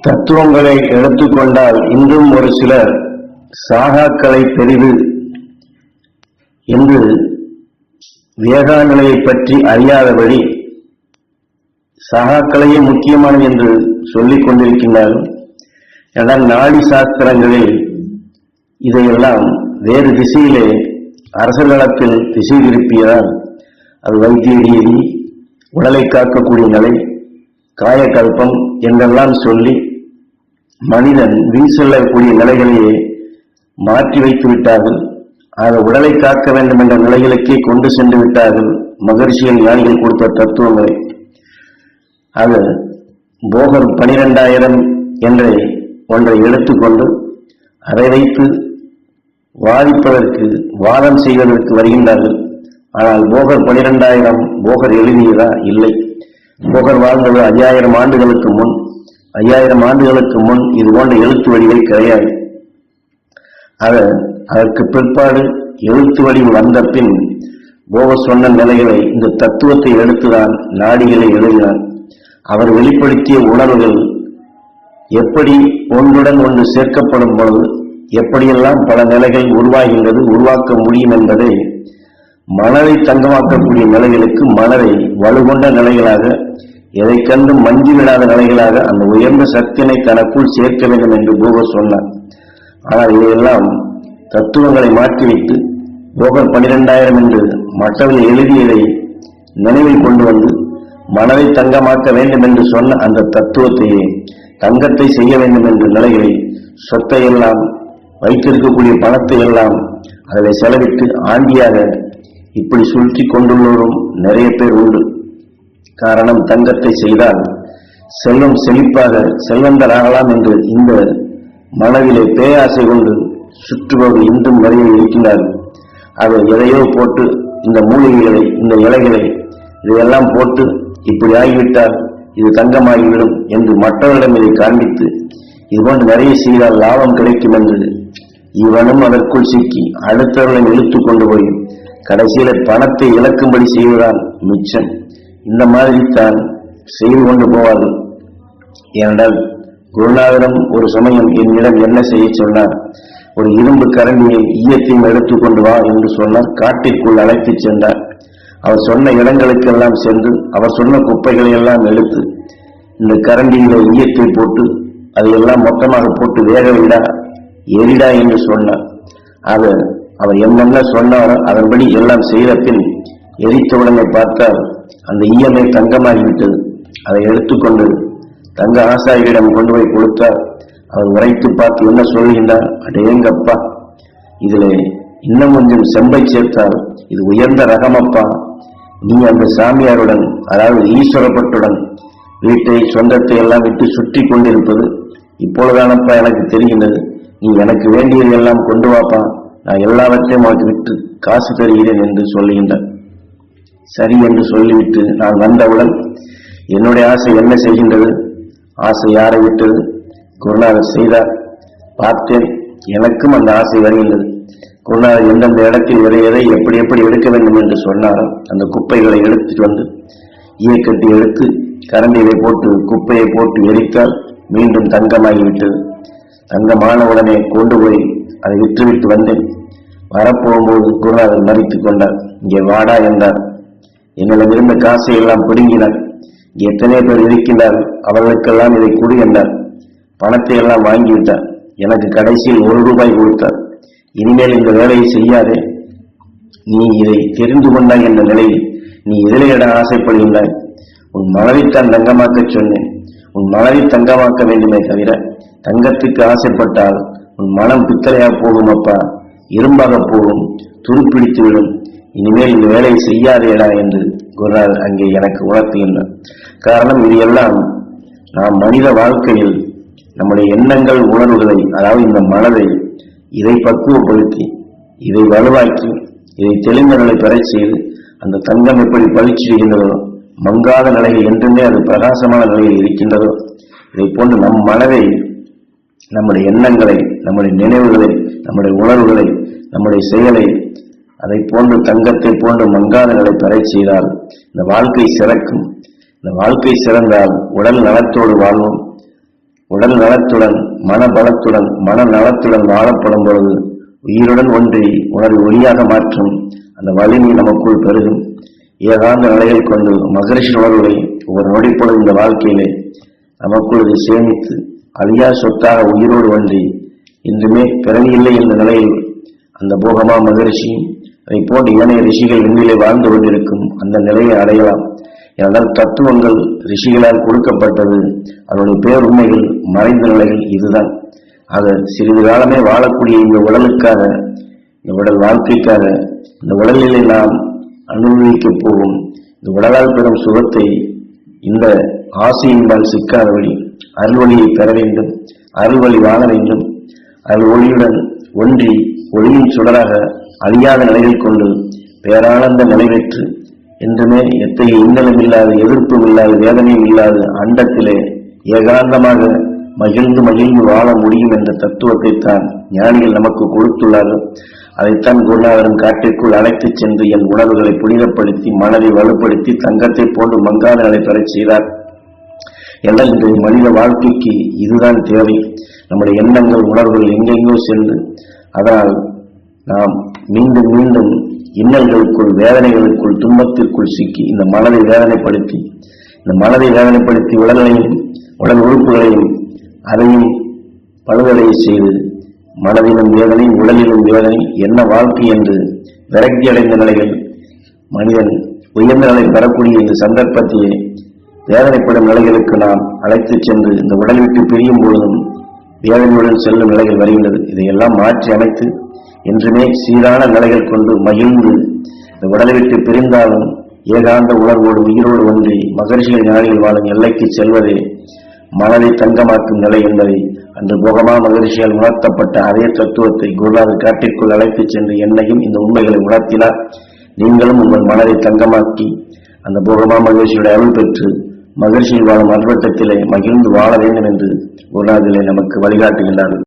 தத்துவங்களை எடுத்துக்கொண்டால் இன்றும் ஒரு சிலர் சாகாக்களை பெரிது என்று வேகா நிலையை பற்றி அறியாதபடி சகாக்களையே முக்கியமானது என்று சொல்லிக் கொண்டிருக்கின்றார்கள் ஆனால் நாடி சாஸ்திரங்களில் இதையெல்லாம் வேறு திசையிலே அரசர்களத்தில் திசை திருப்பியதால் அது வைத்திய ரீதி உடலை காக்கக்கூடிய நிலை காயக்கல்பம் என்றெல்லாம் சொல்லி மனிதன் வீண் செல்லக்கூடிய நிலைகளையே மாற்றி வைத்து விட்டார்கள். ஆக உடலை காக்க வேண்டும் என்ற நிலைகளுக்கே கொண்டு சென்று விட்டார்கள். மகர்ஷிகள் ஞானிகள் கொடுத்த தத்துவங்களை. ஆக போகர் பனிரெண்டாயிரம் என்ற ஒன்றை எடுத்துக்கொண்டு அதை வைத்து வாதிப்பதற்கு வாதம் செய்வதற்கு வருகின்றார்கள். ஆனால் போகர் பனிரெண்டாயிரம் போகர் எழுதியதா? இல்லை. போகர் வாழ்ந்தது ஐயாயிரம் ஆண்டுகளுக்கு முன். ஐயாயிரம் ஆண்டுகளுக்கு முன் இது போன்ற எழுத்து வடிவை கிடையாது. ஆக அதற்கு பிற்பாடு எழுத்து வடிவு வந்த பின் போக சொன்ன நிலைகளை இந்த தத்துவத்தை எடுத்துதான் நாடிகளை எழுதினார். அவர் வெளிப்படுத்திய உணர்வுகள் எப்படி ஒன்றுடன் ஒன்று சேர்க்கப்படும் பொழுது எப்படியெல்லாம் பல நிலைகள் உருவாகின்றது உருவாக்க முடியும் என்பதை மனதை தங்கமாக்கக்கூடிய நிலைகளுக்கு மனதை வலுகொண்ட நிலைகளாக எதை கண்டு மஞ்சி விடாத நிலைகளாக அந்த உயர்ந்த சக்தியினை தனக்குள் சேர்க்க வேண்டும் என்று போகர் சொன்னார். ஆனால் இதையெல்லாம் தத்துவங்களை மாற்றிவிட்டு போகர் பனிரெண்டாயிரம் என்று மற்றவர்கள் எழுதியதை நினைவில் கொண்டு வந்து மனதை தங்கமாக்க வேண்டும் என்று சொன்ன அந்த தத்துவத்தையே தங்கத்தை செய்ய வேண்டும் என்ற நிலைகளை சொத்தை எல்லாம் வைத்திருக்கக்கூடிய பணத்தை எல்லாம் அதில் செலவிட்டு ஆண்டியாக இப்படி சுழற்றி கொண்டுள்ளோரும் நிறைய பேர் உண்டு. காரணம் தங்கத்தை செய்தால் செல்வம் செழிப்பாக செல்வந்தராகலாம் என்று இந்த மனதிலே பேயாசை கொண்டு சுற்றுபவர் இன்றும் நிறைய இருக்கின்றார்கள் அதை எதையோ போட்டு இந்த மூலிகைகளை இந்த இலைகளை இதையெல்லாம் போட்டு இப்படி ஆகிவிட்டால் இது தங்கமாகிவிடும் என்று மற்றவர்களிடம் இதை காண்பித்து இதுபோன்று நிறைய செய்தால் லாபம் கிடைக்கும் என்று இவனும் அதற்குள் சிக்கி அடுத்தவர்களை இழுத்து கொண்டு போய் கடைசியில பணத்தை இழக்கும்படி செய்வதால் மிச்சம். இந்த மாதிரி தான் செய்து கொண்டு போவார்கள். ஏனென்றால் குருநாதரம் ஒரு சமயம் என்னிடம் என்ன செய்ய சொன்னார்? ஒரு இரும்பு கரண்டியை ஈயத்தையும் எடுத்துக்கொண்டு வா என்று சொன்னார். காட்டிற்குள் அழைத்துச் சென்றார். அவர் சொன்ன இடங்களுக்கெல்லாம் சென்று அவர் சொன்ன குப்பைகளை எல்லாம் எடுத்து இந்த கரண்டியில ஈயத்தை போட்டு அதையெல்லாம் மொத்தமாக போட்டு வேக விடா எரிடா என்று சொன்னார். அது அவர் என்னென்ன சொன்னாரோ அதன்படி எல்லாம் செய்த பின் எரித்தவுடனே பார்த்தால் அந்த ஈயமே தங்கமாகிவிட்டது. அதை எடுத்துக்கொண்டு தங்க ஆசாரியிடம் கொண்டு போய் கொடுத்தார். அவர் உரைத்து பார்த்து என்ன சொல்கின்றார்? அடேங்கப்பா இதுல இன்னும் கொஞ்சம் செம்பை சேர்த்தால் இது உயர்ந்த ரகமப்பா. நீ அந்த சாமியாருடன் அதாவது ஈஸ்வரப்பட்டுடன் வீட்டை சொந்தத்தை எல்லாம் விட்டு சுற்றி கொண்டிருப்பது இப்பொழுதானப்பா எனக்கு தெரிகின்றது. நீ எனக்கு வேண்டியது எல்லாம் கொண்டு வாப்பா. நான் எல்லாவற்றையும் அவருக்கு விட்டு காசு தருகிறேன் என்று சொல்லுகின்றார். சரி என்று சொல்லிவிட்டு நான் வந்தவுடன் என்னுடைய ஆசை என்ன செய்கின்றது? ஆசை யாரை விட்டது? குருநாதர் செய்தார். பார்த்தேன் எனக்கும் அந்த ஆசை வருகின்றது. குருநாதர் எந்தெந்த இடத்தில் எதை எதை எப்படி எப்படி எடுக்க வேண்டும் என்று சொன்னாரோ. அந்த குப்பைகளை எடுத்துட்டு வந்து இயக்கத்தை எடுத்து கரண்டியை போட்டு குப்பையை போட்டு எரித்தால் மீண்டும் தங்கமாகிவிட்டது. தங்கமான உடனே கொண்டு போய் அதை விற்றுவிட்டு வந்தேன். வரப்போகும்போது குருநாதர் மறித்து கொண்டார். இங்கே வாடா என்றார். எங்களிடம் இருந்த காசை எல்லாம் பிடுங்கினார். இங்கே எத்தனை பேர் இருக்கின்றார் அவர்களுக்கெல்லாம் இதை கொடு என்றார். பணத்தை எல்லாம் வாங்கிவிட்டார். எனக்கு கடைசியில் ஒரு ரூபாய் கொடுத்தார். இனிமேல் இந்த வேலையை செய்யாதே. நீ இதை தெரிந்து கொண்டாய் என்ற நிலையில் நீ எதிரையிட ஆசைப்படுகின்றாய். உன் மனைவித்தான் தங்கமாக்கச் சொன்னேன். உன் மனைவி தங்கமாக்க வேண்டுமே தவிர தங்கத்துக்கு ஆசைப்பட்டால் உன் மனம் பித்தளையா போகும் அப்பா இரும்பாக போகும். துருப்பிடித்து விடும் இனிமேல் இந்த வேலையை செய்யாதேடா என்று குருநாதர் அங்கே எனக்கு உணர்த்துகின்றார் காரணம் இது எல்லாம் நாம் மனித வாழ்க்கையில் நம்முடைய எண்ணங்கள் உணர்வுகளை அதாவது இந்த மனதை இதை பக்குவப்படுத்தி இதை வலுவாக்கி இதை தெளிந்த நிலை பெறச் செய்து அந்த தங்கம் எப்படி பளிச்சிடுகின்றதோ மங்காத நிலையில் என்றுமே அது பிரகாசமான நிலையில் இருக்கின்றதோ இதை போன்று நம் மனதை நம்முடைய எண்ணங்களை நம்முடைய நினைவுகளை நம்முடைய உணர்வுகளை நம்முடைய செயலை அதை போன்று தங்கத்தை போன்று மங்காதங்களை பெறச் செய்தால் இந்த வாழ்க்கை சிறக்கும். இந்த வாழ்க்கை சிறந்தால் உடல் நலத்தோடு வாழ்வோம். உடல் நலத்துடன் மன பலத்துடன் மன நலத்துடன் வாழப்படும் பொழுது உயிருடன் ஒன்றி உணர்வு ஒளியாக மாற்றும் அந்த வலிமை நமக்குள் பெருகும். ஏகாந்த நிலையில் கொண்டு மகரிஷி உணர்வுகளை ஒவ்வொரு நொடிப்பொழுது இந்த வாழ்க்கையிலே நமக்குள் இதை சேமித்து அழியா சொத்தாக உயிரோடு ஒன்றி இன்றுமே பிறவியில்லை என்ற நிலையில் அந்த போகமா மகரிஷியும் அதை போன்ற ஏனைய ரிஷிகள் விண்ணிலே வாழ்ந்து கொண்டிருக்கும் அந்த நிலையை அடையலாம். ஏனென்றால் தத்துவங்கள் ரிஷிகளால் கொடுக்கப்பட்டது. அதனுடைய பேருண்மைகள் மறைந்த நிலைகள் இதுதான். ஆக சிறிது காலமே வாழக்கூடிய இந்த உடலுக்காக இந்த உடல் வாழ்க்கைக்காக இந்த உடலிலே நாம் அனுபவிக்கப் போகும். இந்த உடலால் பெறும் சுகத்தை இந்த ஆசையின்பால் சிக்காதபடி அருள்வழியை பெற வேண்டும். அருள்வழி வாழ வேண்டும். அருள் ஒளியுடன் ஒன்றி ஒளியின் சுடராக அழியாத நிலையில் கொண்டு பேரானந்த நிலை பெற்று என்றுமே எத்தகைய இன்னலும் இல்லாத எதிர்ப்பும் இல்லாத வேதனையும் இல்லாத அண்டத்திலே ஏகாந்தமாக மகிழ்ந்து மகிழ்ந்து வாழ முடியும் என்ற தத்துவத்தை தான் ஞானிகள் நமக்கு கொடுத்துள்ளார்கள். அதைத்தான் குருநாதரும் காட்டிற்குள் அழைத்துச் சென்று என் உணர்வுகளை புனிதப்படுத்தி மனதை வலுப்படுத்தி தங்கத்தை போன்று மங்காத நிலை பெறச் செய்தார். எல்லாம் இன்றைய மனித வாழ்க்கைக்கு இதுதான் தேவை. நம்முடைய எண்ணங்கள் உணர்வுகள் எங்கெங்கோ சென்று அதனால் நாம் மீண்டும் மீண்டும் இன்னல்களுக்குள் வேதனைகளுக்குள் துன்பத்திற்குள் சிக்கி இந்த மனதை வேதனைப்படுத்தி இந்த மனதை வேதனைப்படுத்தி உடலையும் உடல் உறுப்புகளையும் அதையும் பழுதடைய செய்து மனதிலும் வேதனை உடலிலும் வேதனை என்ன வாழ்க்கை என்று விரக்தி அடைந்த நிலையில் மனிதன் உயர்ந்த நிலை பெறக்கூடிய இந்த சந்தர்ப்பத்தையே வேதனைப்படும் நிலைகளுக்கு நாம் அழைத்துச் சென்று இந்த உடல் விட்டு பிரியும் பொழுதும் வேதனையுடன் செல்லும் நிலைகள் வருகின்றது. இதையெல்லாம் மாற்றி அமைத்து என்றுமே சீரான நிலைகள் கொண்டு மகிழ்ந்து இந்த உடலை விட்டு பிரிந்தாலும் ஏகாந்த உணர்வோடு உயிரோடு ஒன்றி மகர்ஷிகள் ஞானிகள் வாழும் எல்லைக்கு செல்வதே மனதை தங்கமாக்கும் நிலை என்பதை அன்று போகமா மகரிஷியால் உணர்த்தப்பட்ட அதே தத்துவத்தை குருநாதர் காட்டிற்குள் அழைத்துச் சென்று என்னையும் இந்த உண்மைகளை உணர்த்தினார். நீங்களும் உங்கள் மனதை தங்கமாக்கி அந்த போகமா மகரிஷியுடைய அருள் பெற்று மகிழ்ச்சியில் வாழும் அல்வட்டத்திலே மகிழ்ந்து வாழ வேண்டும் என்று குருநாதிலே நமக்கு வழிகாட்டுகின்றார்கள்